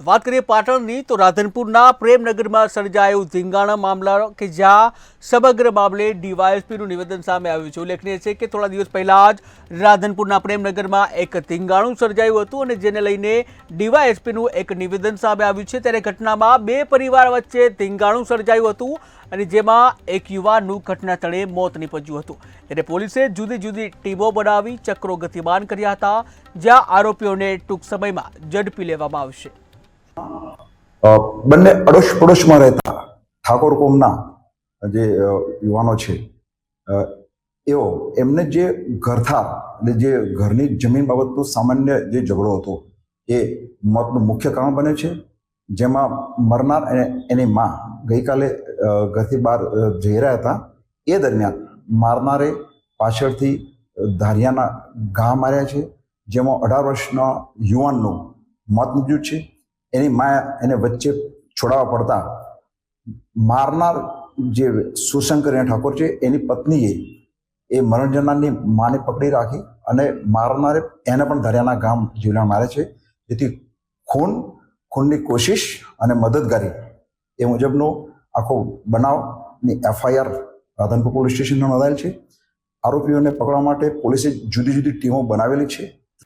તો વાત કરીએ પાટણની, તો રાધનપુરના પ્રેમનગરમાં સર્જાયો ધીંગાણા મામલા કે જ્યાં સમગ્ર મામલે ડીવાયએસપીનું નિવેદન સામે આવ્યું છે. ઉલ્લેખનીય છે કે થોડા દિવસ પહેલાં જ રાધનપુરના પ્રેમનગરમાં એક ધીંગાણું સર્જાયું હતું અને જેને લઈને ડીવાયએસપીનું એક નિવેદન સામે આવ્યું છે. ત્યારે ઘટનામાં બે પરિવાર વચ્ચે ધીંગાણું સર્જાયું હતું અને જેમાં એક યુવાનનું ઘટના સ્થળે મોત નીપજ્યું હતું. ત્યારે પોલીસે જુદી જુદી ટીમો બનાવી ચક્રો ગતિમાન કર્યા હતા, જ્યાં આરોપીઓને ટૂંક સમયમાં ઝડપી લેવામાં આવશે. બંને અડોશ પડોશમાં રહેતા ઠાકોર કોમના જે યુવાનો છે એઓ, એમને જે ઘરથા એટલે જે ઘરની જમીન બાબતનો સામાન્ય જે ઝઘડો હતો, એ મોતનું મુખ્ય કારણ બને છે. જેમાં મરનાર અને એની માં ગઈકાલે ઘરથી બહાર જઈ રહ્યા હતા. એ દરમિયાન મારનારે પાછળથી ધારિયાના ઘા માર્યા છે, જેમાં અઢાર વર્ષના યુવાનનું મોત નીપજ્યું છે. એની મા એને વચ્ચે છોડાવવા પડતા મારનાર જે સુશંકર ઠાકોર છે, એની પત્નીએ એ મરણ માને પકડી રાખી અને મારનારે એને પણ ધર્યાના ગામ જીવના મારે છે. જેથી ખૂન, ખૂનની કોશિશ અને મદદગારી એ મુજબનો આખો બનાવની એફઆઈઆર રાધનપુર પોલીસ સ્ટેશનમાં નોંધાયેલ છે. આરોપીઓને પકડવા માટે પોલીસે જુદી જુદી ટીમો બનાવેલી છે.